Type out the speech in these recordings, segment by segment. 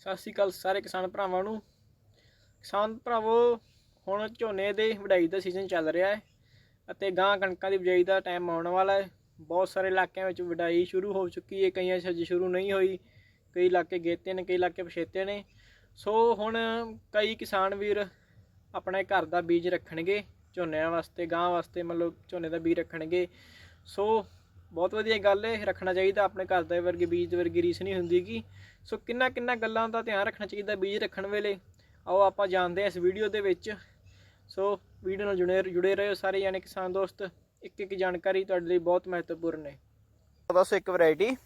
ਸਤਿ ਸ਼੍ਰੀ ਅਕਾਲ ਸਾਰੇ ਕਿਸਾਨ ਭਰਾਵਾਂ ਨੂੰ। ਕਿਸਾਨ ਭਰਾਵੋ, ਹੁਣ ਝੋਨੇ ਦੇ ਵਢਾਈ ਦਾ ਸੀਜ਼ਨ ਚੱਲ ਰਿਹਾ ਹੈ ਅਤੇ ਗਾਂ ਕਣਕਾਂ ਦੀ ਬਿਜਾਈ ਦਾ ਟਾਈਮ ਆਉਣ ਵਾਲਾ ਹੈ। ਬਹੁਤ ਸਾਰੇ ਇਲਾਕਿਆਂ ਵਿੱਚ ਵਢਾਈ ਸ਼ੁਰੂ ਹੋ ਚੁੱਕੀ ਹੈ। ਕਈਆਂ 'ਚ ਸ਼ੁਰੂ ਨਹੀਂ ਹੋਈ, ਕਈ ਇਲਾਕੇ ਗੇਤੇ ਨੇ, ਕਈ ਇਲਾਕੇ ਪਛੇਤੇ ਨੇ। ਸੋ ਹੁਣ ਕਈ ਕਿਸਾਨ ਵੀਰ ਆਪਣੇ ਘਰ ਦਾ ਬੀਜ ਰੱਖਣਗੇ, ਝੋਨਿਆਂ ਵਾਸਤੇ ਗਾਂ ਵਾਸਤੇ ਮਤਲਬ ਝੋਨੇ ਦਾ ਬੀਜ ਰੱਖਣਗੇ। ਸੋ ਬਹੁਤ ਵਧੀਆ ਗੱਲ ਹੈ ਰੱਖਣਾ ਚਾਹੀਦਾ ਆਪਣੇ ਘਰ ਦੇ ਵਰਗੇ, ਬੀਜ ਦੇ ਵਰਗੀ ਰੀਸ ਨਹੀਂ ਹੁੰਦੀ ਗੀ। ਸੋ ਕਿੰਨਾ ਕਿੰਨਾ ਗੱਲਾਂ ਦਾ ਧਿਆਨ ਰੱਖਣਾ ਚਾਹੀਦਾ ਬੀਜ ਰੱਖਣ ਵੇਲੇ। ਆਓ ਆਪਾਂ ਜਾਣਦੇ ਹਾਂ ਇਸ ਵੀਡੀਓ ਦੇ ਵਿੱਚ। ਸੋ ਵੀਡੀਓ ਨਾਲ ਜੁੜੇ ਜੁੜੇ ਰਹੋ ਸਾਰੇ ਜਾਣੇ, ਕਿਸਾਨ ਦੋਸਤ। ਇੱਕ ਇੱਕ ਜਾਣਕਾਰੀ ਤੁਹਾਡੇ ਲਈ ਬਹੁਤ ਮਹੱਤਵਪੂਰਨ ਹੈ ਦੱਸੋ ਇੱਕ ਵੈਰਾਈਟੀ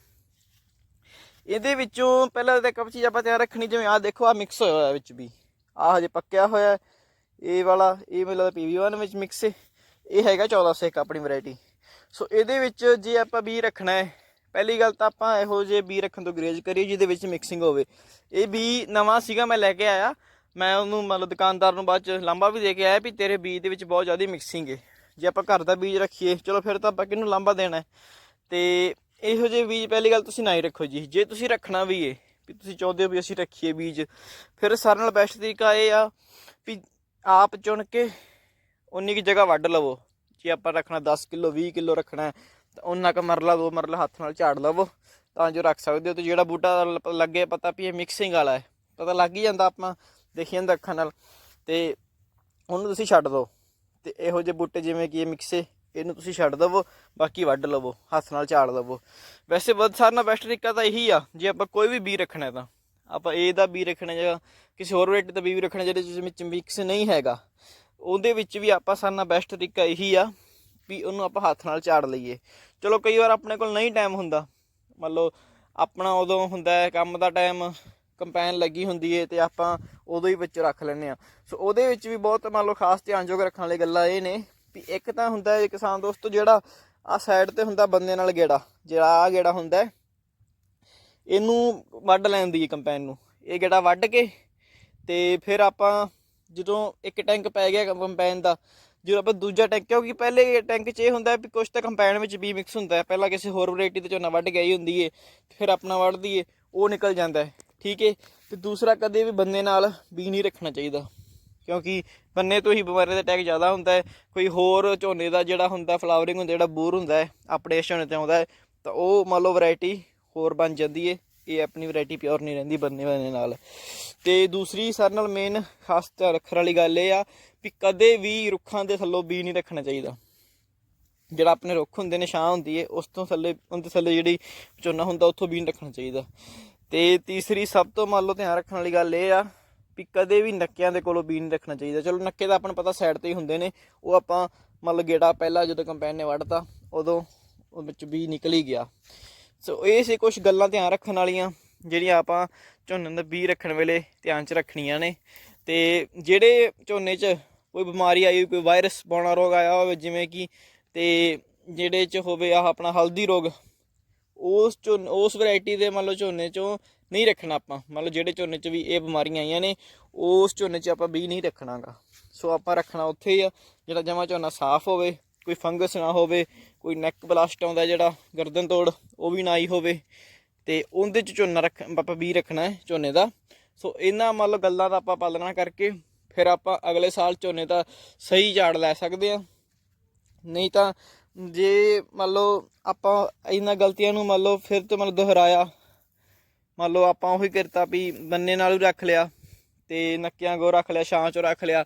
ਇਹਦੇ ਵਿੱਚੋਂ ਪਹਿਲਾਂ ਤਾਂ ਇੱਕ ਚੀਜ਼ ਆਪਾਂ ਧਿਆਨ ਰੱਖਣੀ, ਜਿਵੇਂ ਆਹ ਦੇਖੋ ਆ ਮਿਕਸ ਹੋਇਆ ਵਿੱਚ ਵੀ। ਆਹ ਹਜੇ ਪੱਕਿਆ ਹੋਇਆ ਇਹ ਵਾਲਾ, ਇਹ ਮੈਨੂੰ ਲੱਗਦਾ PV1 ਵਿੱਚ ਮਿਕਸ ਇਹ ਹੈਗਾ 1401 ਆਪਣੀ ਵੈਰਾਈਟੀ ਸੋ ਇਹਦੇ ਵਿੱਚ ਜੇ ਆਪਾਂ ਬੀ ਰੱਖਣਾ ਹੈ, ਪਹਿਲੀ ਗੱਲ ਤਾਂ ਆਪਾਂ ਇਹੋ ਜਿਹੇ ਬੀ ਰੱਖਣ ਤੋਂ ਗਰੇਜ ਕਰੀਏ ਜਿਹਦੇ ਵਿੱਚ ਮਿਕਸਿੰਗ ਹੋਵੇ। ਇਹ ਬੀ ਨਵਾਂ ਸੀਗਾ, ਮੈਂ ਲੈ ਕੇ ਆਇਆ। ਮੈਂ ਉਹਨੂੰ ਮਤਲਬ ਦੁਕਾਨਦਾਰ ਨੂੰ ਬਾਅਦ ਚ ਲਾਂਬਾ ਵੀ ਦੇ ਕੇ ਆਇਆ ਵੀ ਤੇਰੇ ਬੀਜ ਦੇ ਵਿੱਚ ਬਹੁਤ ਜ਼ਿਆਦਾ ਮਿਕਸਿੰਗ ਹੈ ਜੇ ਆਪਾਂ ਘਰ ਦਾ ਬੀਜ ਰੱਖੀਏ, ਚਲੋ ਫਿਰ ਤਾਂ ਆਪਾਂ ਕਿਹਨੂੰ ਲਾਂਬਾ ਦੇਣਾ ਹੈ? ਤੇ ਇਹੋ ਜਿਹੇ ਬੀਜ ਪਹਿਲੀ ਗੱਲ ਤੁਸੀਂ ਨਾ ਹੀ ਰੱਖੋ ਜੀ। ਜੇ ਤੁਸੀਂ ਰੱਖਣਾ ਵੀ ਏ, ਵੀ ਤੁਸੀਂ ਚਾਹੁੰਦੇ ਹੋ ਵੀ ਅਸੀਂ ਰੱਖੀਏ ਬੀਜ, ਫਿਰ ਸਾਰਿਆਂ ਨਾਲ ਬੈਸਟ ਤਰੀਕਾ ਇਹ ਆ ਵੀ ਆਪ ਚੁਣ ਕੇ ਉਨੀ ਕੀ ਜਗ੍ਹਾ ਵੱਢ ਲਵੋ। ਜੇ ਆਪਾਂ ਰੱਖਣਾ 10 ਕਿਲੋ 20 ਕਿਲੋ ਰੱਖਣਾ ਤਾਂ ਉਹਨਾਂ ਕ ਮਰਲਾ, ਦੋ ਮਰਲਾ ਹੱਥ ਨਾਲ ਝਾੜ ਲਵੋ, ਤਾਂ ਜੋ ਰੱਖ ਸਕਦੇ ਹੋ। ਤੇ ਜਿਹੜਾ ਬੂਟਾ ਲੱਗੇ ਪਤਾ ਵੀ ਇਹ ਮਿਕਸਿੰਗ ਵਾਲਾ ਹੈ, ਪਤਾ ਲੱਗ ਹੀ ਜਾਂਦਾ ਆਪਾਂ, ਦੇਖੀ ਜਾਂਦਾ ਅੱਖਾਂ ਨਾਲ। ਤੇ ਉਹਨੂੰ ਤੁਸੀਂ ਛੱਡ ਦਿਓ ਤੇ ਇਹੋ ਜਿਹੇ ਬੂਟੇ ਜਿਵੇਂ ਕਿ ਇਹ ਮਿਕਸੇ ਇਹਨੂੰ ਤੁਸੀਂ ਛੱਡ ਦਵੋ, ਬਾਕੀ ਵੱਢ ਲਵੋ, ਹੱਥ ਨਾਲ ਝਾੜ ਲਵੋ। ਵੈਸੇ ਬਹੁਤ ਸਾਰਿਆਂ ਨਾਲ ਬੈਸਟ ਤਰੀਕਾ ਤਾਂ ਇਹੀ ਆ, ਜੇ ਆਪਾਂ ਕੋਈ ਵੀ ਬੀ ਰੱਖਣਾ ਤਾਂ। ਆਪਾਂ ਇਹ ਦਾ ਬੀ ਰੱਖਣਾ ਜਾਂ ਕਿਸੇ ਹੋਰ ਵੈਰਾਈਟੀ ਦਾ ਬੀ ਰੱਖਣਾ, ਜਿਹੜੇ ਜਿਸ ਵਿੱਚ ਮਿਕਸ ਨਹੀਂ ਹੈਗਾ। ਉਹਦੇ ਵਿੱਚ ਵੀ ਆਪਾਂ ਸਾਰਿਆਂ ਨਾਲ ਬੈਸਟ ਤਰੀਕਾ ਇਹੀ ਆ ਵੀ ਉਹਨੂੰ ਆਪਾਂ ਹੱਥ ਨਾਲ ਝਾੜ ਲਈਏ। ਚਲੋ ਕਈ ਵਾਰ ਆਪਣੇ ਕੋਲ ਨਹੀਂ ਟਾਈਮ ਹੁੰਦਾ। ਮੰਨ ਲਓ ਆਪਣਾ ਉਦੋਂ ਹੁੰਦਾ ਹੈ, ਕੰਮ ਦਾ ਟਾਈਮ ਕੰਪੈਨ ਲੱਗੀ ਹੁੰਦੀ ਹੈ ਤੇ ਆਪਾਂ ਉਦੋਂ ਹੀ ਵਿੱਚ ਰੱਖ ਲੈਂਦੇ ਆ ਸੋ ਉਹਦੇ ਵਿੱਚ ਵੀ ਬਹੁਤ ਮੰਨ ਲਓ ਖਾਸ ਧਿਆਨਯੋਗ ਰੱਖਣ ਵਾਲੀ ਗੱਲਾਂ ਇਹ ਨੇ ਵੀ ਇੱਕ ਤਾਂ ਹੁੰਦਾ ਹੈ ਕਿਸਾਨ ਦੋਸਤੋ ਜਿਹੜਾ ਆ ਸਾਈਡ ਤੇ ਹੁੰਦਾ ਬੰਦੇ ਨਾਲ ਗੇੜਾ, ਜਿਹੜਾ ਆ ਗੇੜਾ ਹੁੰਦਾ ਇਹਨੂੰ ਵੱਢ ਲੈਂਦੀ ਹੈ ਕੰਪੈਨ ਨੂੰ। ਇਹ ਗੇੜਾ ਵੱਢ ਕੇ ਤੇ ਫਿਰ ਆਪਾਂ ਜਦੋਂ ਇੱਕ ਟੈਂਕ ਪੈ ਗਿਆ ਕੰਪੈਨ ਦਾ, ਜਦੋਂ ਆਪਾਂ ਦੂਜਾ ਟੈਂਕ ਕਿਉਂਕਿ ਪਹਿਲੇ ਟੈਂਕ 'ਚ ਇਹ ਹੁੰਦਾ ਵੀ ਕੁਝ ਤਾਂ ਕੰਪੈਨ ਵਿੱਚ ਵੀ ਮਿਕਸ ਹੁੰਦਾ ਹੈ। ਪਹਿਲਾਂ ਕਿਸੇ ਹੋਰ ਵੈਰਾਈਟੀ ਤੇ ਝੋਨਾ ਵੱਢ ਗਈ ਹੁੰਦੀ ਏ, ਫਿਰ ਆਪਣਾ ਵੱਢ ਦਈਏ ਉਹ ਨਿਕਲ ਜਾਂਦਾ ਹੈ। ਠੀਕ ਏ? ਤੇ ਦੂਸਰਾ ਕਦੇ ਵੀ ਬੰਦੇ ਨਾਲ ਬੀ ਨਹੀਂ ਰੱਖਣਾ ਚਾਹੀਦਾ, ਕਿਉਂਕਿ ਬੰਨੇ ਤੋਂ ਹੀ ਬਿਮਾਰੀ ਦਾ ਅਟੈਕ ਜ਼ਿਆਦਾ ਹੁੰਦਾ ਹੈ। ਕੋਈ ਹੋਰ ਝੋਨੇ ਦਾ ਜਿਹੜਾ ਹੁੰਦਾ ਫਲਾਵਰਿੰਗ ਹੁੰਦਾ, ਜਿਹੜਾ ਬੂਰ ਹੁੰਦਾ ਹੈ, ਆਪਣੇ ਝੋਨੇ ਤੇ ਆਉਂਦਾ ਹੈ, ਤਾਂ ਉਹ ਮੰਨ ਲਓ ਵੈਰਾਈਟੀ ਹੋਰ ਬਣ ਜਾਂਦੀ ਏ। ਇਹ ਆਪਣੀ ਵੈਰਾਈਟੀ ਪਿਓਰ ਨਹੀਂ ਰਹਿੰਦੀ, ਬੰਨੇ ਬੰਨੇ ਨਾਲ। ਤੇ ਦੂਸਰੀ ਸਾਡੇ ਨਾਲ ਮੇਨ ਖਾਸ ਧਿਆਨ ਰੱਖਣ ਵਾਲੀ ਗੱਲ ਇਹ ਆ ਵੀ ਕਦੇ ਵੀ ਰੁੱਖਾਂ ਦੇ ਥੱਲੋਂ ਬੀ ਨਹੀਂ ਰੱਖਣਾ ਚਾਹੀਦਾ। ਜਿਹੜਾ ਆਪਣੇ ਰੁੱਖ ਹੁੰਦੇ ਨੇ, ਛਾਂ ਹੁੰਦੀ ਹੈ ਉਸ ਤੋਂ ਥੱਲੇ, ਉਹਦੇ ਥੱਲੇ ਜਿਹੜੀ ਝੋਨਾ ਹੁੰਦਾ, ਉੱਥੋਂ ਬੀ ਨਹੀਂ ਰੱਖਣਾ ਚਾਹੀਦਾ। ਤੇ ਤੀਸਰੀ, ਸਭ ਤੋਂ ਮੰਨ ਲਓ ਧਿਆਨ ਰੱਖਣ ਵਾਲੀ ਗੱਲ ਇਹ ਆ ਵੀ ਕਦੇ ਵੀ ਨੱਕਿਆਂ ਦੇ ਕੋਲੋਂ ਬੀ ਨਹੀਂ ਰੱਖਣਾ ਚਾਹੀਦਾ। ਚਲੋ, ਨੱਕੇ ਦਾ ਆਪਾਂ ਨੂੰ ਪਤਾ ਸਾਈਡ ਤੇ ਹੀ ਹੁੰਦੇ ਨੇ, ਉਹ ਆਪਾਂ ਮੰਨ ਲਓ ਗੇੜਾ ਪਹਿਲਾਂ ਜਦੋਂ ਕੰਪੈਨ ਨੇ ਵੱਢਤਾ, ਉਦੋਂ ਉਹ ਵਿੱਚ ਬੀ ਨਿਕਲ ਹੀ ਗਿਆ। ਸੋ ਇਹ ਸੀ ਕੁਝ ਗੱਲਾਂ ਧਿਆਨ ਰੱਖਣ ਵਾਲੀਆਂ, ਜਿਹੜੀਆਂ ਆਪਾਂ ਝੋਨੇ ਦਾ ਬੀ ਰੱਖਣ ਵੇਲੇ ਧਿਆਨ 'ਚ ਰੱਖਣੀਆਂ ਨੇ। ਤੇ ਜਿਹੜੇ ਝੋਨੇ 'ਚ ਕੋਈ ਬਿਮਾਰੀ ਆਈ ਕੋਈ ਵਾਇਰਸ ਪਾਉਣਾ ਰੋਗ ਆਇਆ ਹੋਵੇ, ਜਿਵੇਂ ਕਿ ਤੇ ਜਿਹੜੇ 'ਚ ਹੋਵੇ ਆਹ ਆਪਣਾ ਹਲਦੀ ਰੋਗ, ਉਸ ਝੋਨੇ ਉਸ ਵੈਰਾਈਟੀ ਦੇ ਮੰਨ ਲਓ ਝੋਨੇ 'ਚੋਂ ਨਹੀਂ ਰੱਖਣਾ ਆਪਾਂ। ਮੰਨ ਲਓ ਜਿਹੜੇ ਝੋਨੇ 'ਚ ਵੀ ਇਹ ਬਿਮਾਰੀਆਂ ਆਈਆਂ ਨੇ, ਉਸ ਝੋਨੇ 'ਚ ਆਪਾਂ ਬੀ ਨਹੀਂ ਰੱਖਣਾਗਾ। ਸੋ ਆਪਾਂ ਰੱਖਣਾ ਉੱਥੇ ਹੀ ਆ, ਜਿਹੜਾ ਜਮਾ ਝੋਨਾ ਸਾਫ਼ ਹੋਵੇ, ਕੋਈ ਫੰਗਸ ਨਾ ਹੋਵੇ ਕੋਈ ਨੈਕ ਬਲਾਸਟ ਆਉਂਦਾ ਜਿਹੜਾ ਗਰਦਨ ਤੋੜ, ਉਹ ਵੀ ਨਾ ਹੀ ਹੋਵੇ। ਤੇ ਉਹਦੇ 'ਚ ਝੋਨਾ ਰੱਖ, ਆਪਾਂ ਵੀ ਰੱਖਣਾ ਹੈ ਝੋਨੇ ਦਾ। ਸੋ ਇਹਨਾਂ ਮੰਨ ਲਓ ਗੱਲਾਂ ਦਾ ਆਪਾਂ ਪਾਲਣਾ ਕਰਕੇ ਫਿਰ ਆਪਾਂ ਅਗਲੇ ਸਾਲ ਝੋਨੇ ਦਾ ਸਹੀ ਝਾੜ ਲੈ ਸਕਦੇ ਆ ਨਹੀਂ ਤਾਂ ਜੇ ਮੰਨ ਲਓ ਆਪਾਂ ਇਹਨਾਂ ਗਲਤੀਆਂ ਨੂੰ ਮੰਨ ਲਓ ਫਿਰ ਤੋਂ ਮਤਲਬ ਦੁਹਰਾਇਆ, ਮੰਨ ਲਓ ਆਪਾਂ ਉਹੀ ਕਰਤਾ ਵੀ ਬੰਨੇ ਨਾਲ ਹੀ ਰੱਖ ਲਿਆ ਤੇ ਨੱਕਿਆਂ ਕੋ ਰੱਖ ਲਿਆ, ਛਾਂ ਚੋਂ ਰੱਖ ਲਿਆ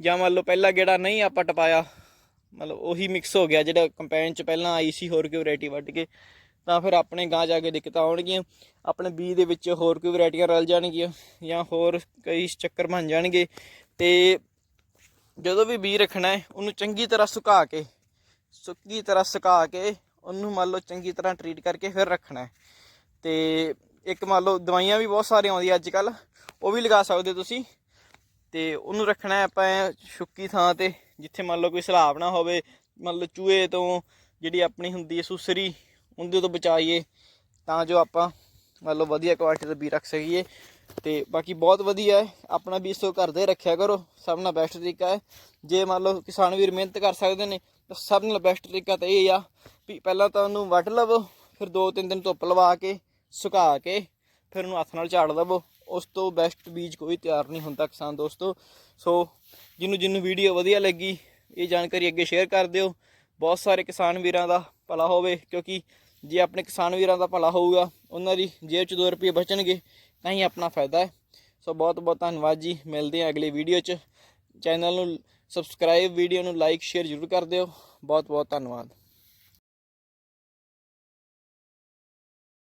ਜਾਂ ਮੰਨ ਲਓ ਪਹਿਲਾ ਗੇੜਾ ਨਹੀਂ ਆਪਾਂ ਟਪਾਇਆ ਮਤਲਬ ਉਹੀ ਮਿਕਸ ਹੋ ਗਿਆ ਜਿਹੜਾ ਕੰਪੈਨ ਚ ਪਹਿਲਾਂ ਆਈ ਸੀ, ਹੋਰ ਕੋਈ ਵੈਰਾਈਟੀ ਵੱਢ ਕੇ, ਤਾਂ ਫਿਰ ਆਪਣੇ ਗਾਂ ਜਾ ਕੇ ਦਿੱਕਤਾਂ ਆਉਣਗੀਆਂ। ਆਪਣੇ ਬੀ ਦੇ ਵਿੱਚ ਹੋਰ ਕੋਈ ਵੈਰਾਈਟੀਆਂ ਰਲ ਜਾਣਗੀਆਂ, ਜਾਂ ਹੋਰ ਕਈ ਚੱਕਰ ਬਣ ਜਾਣਗੇ। ਤੇ ਜਦੋਂ ਵੀ ਬੀ ਰੱਖਣਾ ਹੈ, ਉਹਨੂੰ ਚੰਗੀ ਤਰ੍ਹਾਂ ਸੁਕਾ ਕੇ, ਸੁੱਕੀ ਤਰ੍ਹਾਂ ਸੁਕਾ ਕੇ, ਉਹਨੂੰ ਮੰਨ ਲਓ ਚੰਗੀ ਤਰ੍ਹਾਂ ਟਰੀਟ ਕਰਕੇ ਫਿਰ ਰੱਖਣਾ ਹੈ। ਤੇ ਇੱਕ ਮੰਨ ਲਓ ਦਵਾਈਆਂ ਵੀ ਬਹੁਤ ਸਾਰੀਆਂ ਆਉਂਦੀਆਂ ਅੱਜ ਕੱਲ ਉਹ ਵੀ ਲਗਾ ਸਕਦੇ ਤੁਸੀਂ। ਤੇ ਉਹਨੂੰ ਰੱਖਣਾ ਆਪਾਂ ਐਂ ਸੁੱਕੀ ਥਾਂ ਤੇ, ਜਿੱਥੇ ਮੰਨ ਲਓ ਕੋਈ ਸਲਾਬ ਨਾ ਹੋਵੇ, ਮੰਨ ਲਓ ਚੂਹੇ ਤੋਂ ਜਿਹੜੀ ਆਪਣੀ ਹੁੰਦੀ ਹੈ ਸੁਸਰੀ, ਉਹਦੇ ਤੋਂ ਬਚਾਈਏ, ਤਾਂ ਜੋ ਆਪਾਂ ਮੰਨ ਲਓ ਵਧੀਆ ਕੁਆਲਿਟੀ ਦਾ ਬੀ ਰੱਖ ਸਕੀਏ। ਤੇ ਬਾਕੀ ਬਹੁਤ ਵਧੀਆ ਹੈ, ਆਪਣਾ ਬੀਜ ਸੋ ਘਰ ਦੇ ਰੱਖਿਆ ਕਰੋ, ਸਭ ਨਾਲ ਬੈਸਟ ਤਰੀਕਾ ਹੈ। ਜੇ ਮੰਨ ਲਓ ਕਿਸਾਨ ਵੀਰ ਮਿਹਨਤ ਕਰ ਸਕਦੇ ਨੇ, ਤਾਂ ਸਭ ਨਾਲ ਬੈਸਟ ਤਰੀਕਾ ਤਾਂ ਇਹ ਆ ਵੀ ਪਹਿਲਾਂ ਤਾਂ ਉਹਨੂੰ ਵੱਢ ਲਵੋ, ਫਿਰ 2-3 ਦਿਨ ਧੁੱਪ ਲਵਾ ਕੇ, ਸੁਕਾ ਕੇ, ਫਿਰ ਉਹਨੂੰ ਹੱਥ ਨਾਲ ਝਾੜ ਲਵੋ। ਉਸ ਤੋਂ ਬੈਸਟ ਬੀਜ ਕੋਈ ਤਿਆਰ ਨਹੀਂ ਹੁੰਦਾ ਕਿਸਾਨ ਦੋਸਤੋ। ਸੋ ਜਿਹਨੂੰ ਜਿਹਨੂੰ ਵੀਡੀਓ ਵਧੀਆ ਲੱਗੀ, ਇਹ ਜਾਣਕਾਰੀ ਅੱਗੇ ਸ਼ੇਅਰ ਕਰ ਦਿਓ। ਬਹੁਤ ਸਾਰੇ ਕਿਸਾਨ ਵੀਰਾਂ ਦਾ ਭਲਾ ਹੋਵੇ, ਕਿਉਂਕਿ ਜੇ ਆਪਣੇ ਕਿਸਾਨ ਵੀਰਾਂ ਦਾ ਭਲਾ ਹੋਊਗਾ, ਉਹਨਾਂ ਦੀ ਜੇਬ 'ਚ 2 ਰੁਪਏ ਬਚਣਗੇ, ਤਾਂ ਹੀ ਆਪਣਾ ਫਾਇਦਾ ਹੈ। ਸੋ ਬਹੁਤ ਬਹੁਤ ਧੰਨਵਾਦ ਜੀ। ਮਿਲਦੇ ਹਾਂ ਅਗਲੀ ਵੀਡੀਓ 'ਚ। ਚੈਨਲ ਨੂੰ ਸਬਸਕ੍ਰਾਈਬ ਵੀਡੀਓ ਨੂੰ ਲਾਈਕ ਸ਼ੇਅਰ ਜ਼ਰੂਰ ਕਰ ਦਿਓ। ਬਹੁਤ ਬਹੁਤ ਧੰਨਵਾਦ।